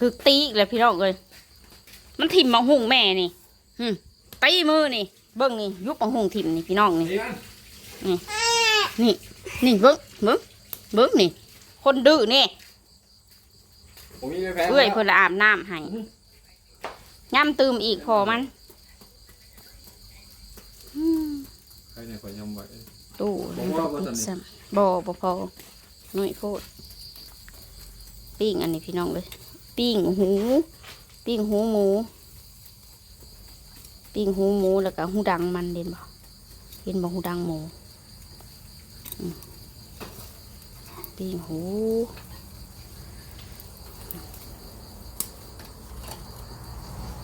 ถึกตีอีกแล้วพี่น้องเลยมันถิ่มมาหุงแม่นี่หึตีมือนี่ เบิ้งนี่ยุบมาหุงถิ่มนี่พี่น้องนี่ นี่ นี่นี่เบิ้งเบิ้งเบิ้งนี่ คนดื้อนี่ผมมีไม่แพ้เอื้อยเพิ่นละอาบน้ำให้ย่ำตืมอีกพอมันอืมใครเนี่ยขอยำไว้ตู้บ่ว่าบ่ทันนี่ซ้ำบ่บ่พอหน่อยโพดปิ้งอันนี้พี่น้องเลย ปิ้งหู ปิ้งหูหมู ปิ้งหูหมูแล้วก็หูดังมันเห็นบ่เห็นบ่หูดังหมูปิ้งหู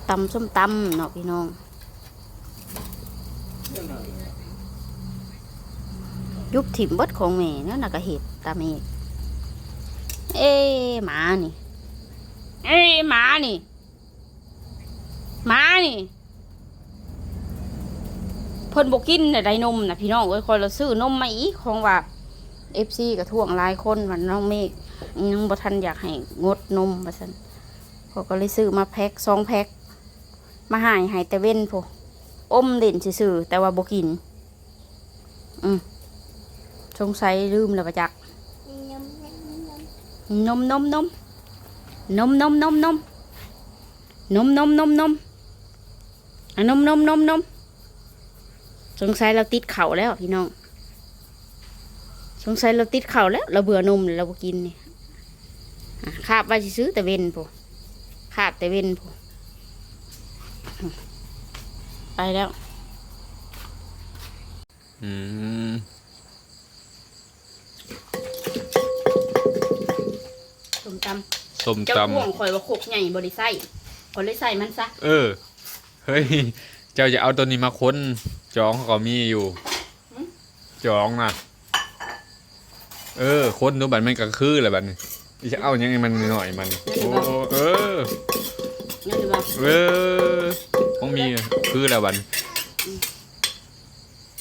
ตำส้มตำเนาะพี่น้องยุบถิ่มบดของแม่เนี่ยน่ะก็เห็ดตาเอกเอ้หมานี่ เอ้หมานี่หมานี่เพิ่นบอกกินน่ะได้นมนะพี่น้องเอ้ยคอยเราซื้อนมมาอีกของว่าเอฟซีกับท่วงหลายคนวันน้องเมฆยังบ่ทันอยากให้งดนมว่าซั่นเขาก็เลยซื้อมาแพ็คสองแพ็คมาใหายหายแต่เว้นพออมเด่นซื่อๆแต่ว่าบ่กิน อืมสงสัยลืมแล้วปะจักนมนมนม นมนมนมนมนมนมนมนมอะนมนมนมนมสงสัยเราติดเข่าแล้วพี่น้อง สงสัยเราติดเข่าแล้ว เราเบื่อนมเราบ่กินนี่อะคาบไว้สิซื้อแต่เว้นพอคาบแต่เว้นพอไปแล้ว อืมส้มตำ ส้มเจ้าตพ่วงข่อยว่าขกใหญ่บริไส้ข่อยเลยใส่มันซะำเออ เฮ้ย เจ้าจะเอาตัวนี้มาค้น จองเขาก็มีอยู่ จองนะเออ ค้นดูบัตรมันก็คือแหละบัตรนี่อีจะเอายังไงมันหน่อยมัน โอ้เออ งั้นดีบ่าเออคงมีคือแล้วบัดน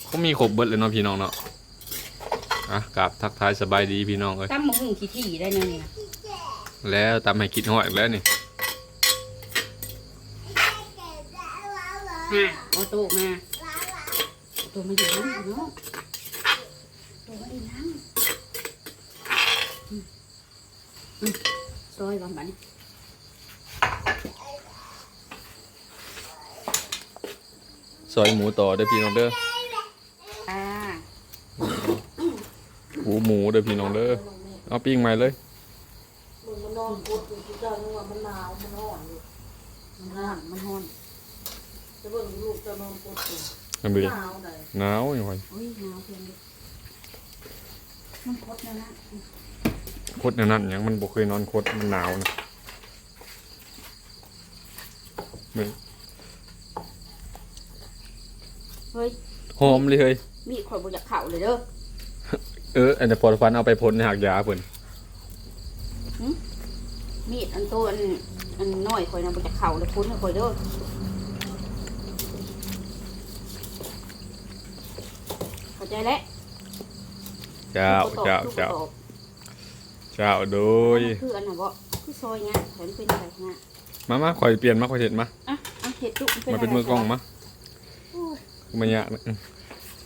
คงมีครบเบิดเลยเนาะพี่น้องเนาะอะกราบทักทายสบายดีพี่น้องเอ้ยตั้มมะฮุ่งขี้ที่ได้แนวนี้นะ แล้วตามให้คิดหอดอีกแล้วนี่ฮะเอาตู้มาเอาตู้มาอยู่น้ำเนาะตู้มาดีน้ำอืมอืมซอยวันบัดนี้ซอยหมูต่อเด้อพี่น้องเด้ออ่าหูหมูเด้อพี่น้องเด้อเอาปิ้งใหม่เลยมึงมั นอนกดอยู่ที่เจ้านึกว่ามันหนาวมันร้อนอยู่มันร้อนมันร้อนจะเบิ่งลูกจะนอนกดอยู่กันหนาวไหนหนาวอย่างไรอุ้ยหนาวเพียงมันคดแล้วนะโคตรแนวนั้นหยังมันบ่เคยนอนโคตรมันหนาวนะมึงเฮ้ยหอมเลยเฮ้ยมีข่อยบ่อยากเข่าเลยเด้อ เอออันนี้พอฟันเอาไปพ่นในหักยาเพิ่น มีดอันโตอันอันน้อยข่อยนะบ่อยากเข่าเลยพ้นให้ข่อยเด้อเข้าใจแล้วเจ้าเจ้าเจ้าเจ้าโดยคืออันน่ะบ่คือซอยเงี้ยเห็นเป็นอะไรเงี้ยมามาคอยเปลี่ยนมาคอยเห็ดมาอะอะเห็ดจุมาเป็นมือกล้องมามันยากนะอืม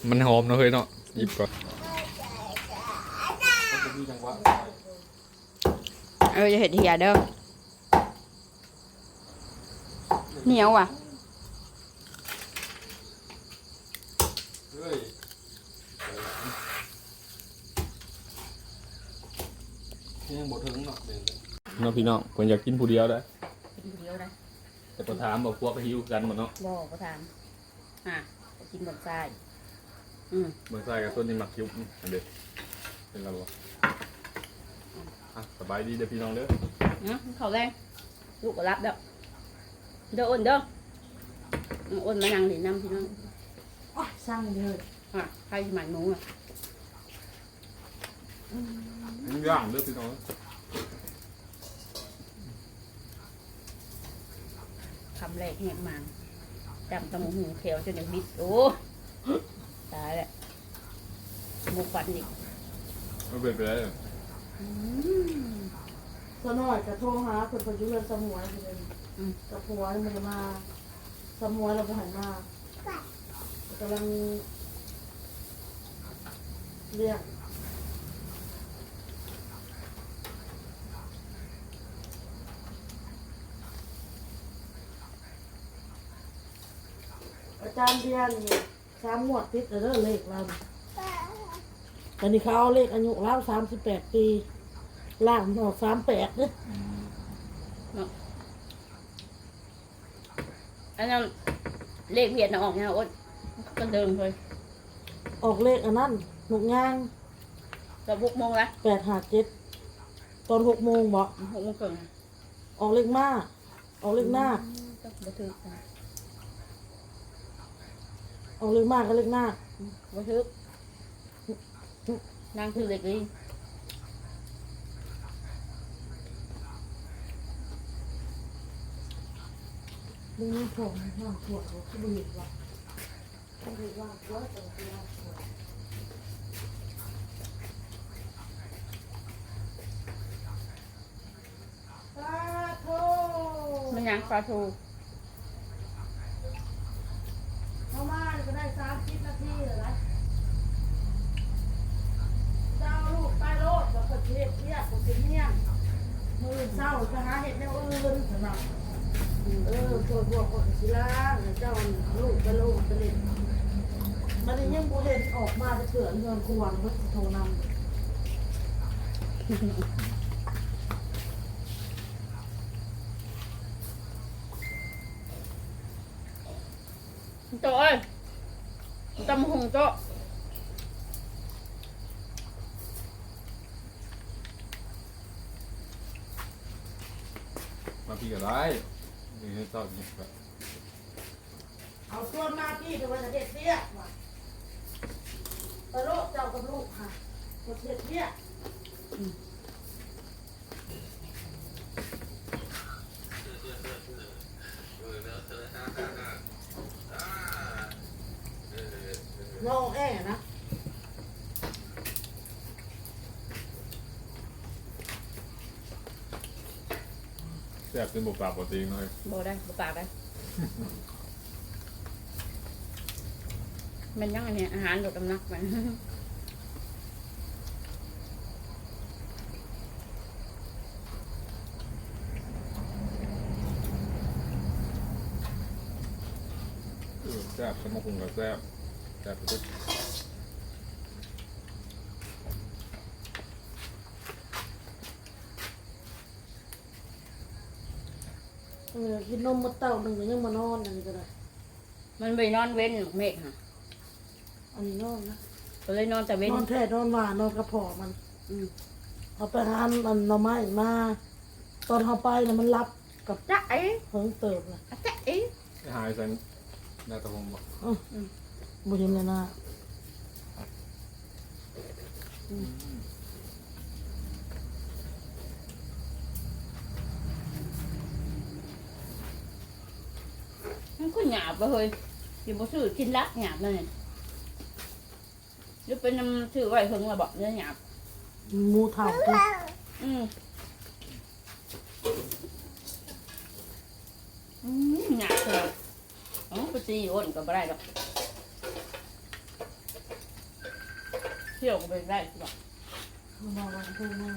มันหอมเนาะเฮ้ยเนาะหยิบก่อนเออจะเห็ดเหียเด้อเหนียวว่ะยังบ่ถึงเนาะน้องพี่น้องเพิ่นอยากกินผู้เดียวได้ กินผู้เดียวได้แต่พอถามบอกพวกก็หิวกันหมดเนาะบ่ก็ทานอะกินบนทรายอืมบิ่งใส่กับต้นนี้มักยุบอันเด็ดเป็นระบ่อะส บายดีเด้อพี่น้องเด้อเนาะเขาแรงลูกก็รับเด้อเด้ออ้นเด้ออืมอ้นมานั่งเล่นน้ำพี่น้องอ๋อสร้างเลยอะใครสิหมันหมูอะย่างเด้อพี่น้องคำแรกแหกมันจำตะหมูหูเขียวจนอย่างบิดโอ้ตายแล้วหมูฟันอีกไม่เป็นไปได้ อืม สน้อยกับโทรหาเพิ่นไปอยู่เรือนสมวยเพิ่นอืม กับผัวมันมา สมวยเราไปหันมากำลังเรียกอาจารย์เรียนนี่สามงวดติดแล้วเด้อเลขเราตอนนี้เขาเอาเลขอายุเราสามสิบแปดปี ล่างมันออกสามแปดเนี่ยอันนั้นเลขเวียดนะออกเนี่ยโอ๊ตก็เดิมเลยออกเลขอันนั้นหกย่างจะบุกโมงละแปดหาเจ็ดตอนหกโมงบอกหกโมงครึ่งออกเลขมาออกเลขหน้าต้องบันทึกออกเลขมากก็เลขหน้าบันทึกนั่งคือเล็กนี่ ดึงผมห้างขวดเขาขึ้นมาหยิบว่ะขึ้นมาว่างขวดแต่ว่าว่างขวดสาธุมันยังปลาทู เข้ามาก็ได้สามสิบนาทีเลยนะเจ้าลูกใต้โลดกับคนเทียบเทียบกับเป็นเนี่ยมือเศร้าจะหาเห็ดแนวอื่นสำหรับเออพวกกคนศิลาเจ้าลูกไปลูกไปเล่นมันยังบูเห็นออกมาจะเกิดเงินควรวัดโทรนำโจ้อ้ยตำหงโจ้มาพี่ก็ได้ นี่ให้ชอบกินแบบเอาส่วนมาพี่เดี๋ยววันจะเด็ดเตี้ยว่ะตะโลกเจ้ากับลูกค่ะคนเด็ดเตี้ยน้องแอ่นะ แซ่บจนบุกปากปกติเลยบ่ได้บ่ปากได้มันยังอันเนี้ยอาหารลดน้ำหนักมันเออแซ่บสมองกับแซ่บแซ่บทุก ออกินนมมาเต้าหนึ่งก็ยังมานอนอันนี้ก็ได้มันไปนอนเว้นเมฆค่ะอันนี้นอนนะก็เลยนอนแต่เว้นนอนแท้นอนหวานนอนกระเพาะมันอืมเอาไปหาอันอันหน่อไม้มา ตอนเขาไปนะมันรับกับจ๊ะเอ๊ะเพิงเติบนะจ๊ะเอ๊ะหายสันหน้าตะพงบอกบุญเห็นเลยนะ มันก็หยาบไปเลยกินบ่ซื้อกินละหยาบเลยหรือเป็นน้ำซื้อไว้เพิ่งมาบอกเนื้อหยาบหมูเถ่าตัวอืมอืมหยาบเลยอ๋อไปตีอ้นก็บ่ได้ดอกเที่ยวก็ไปได้สิบอกมาวันพูดมา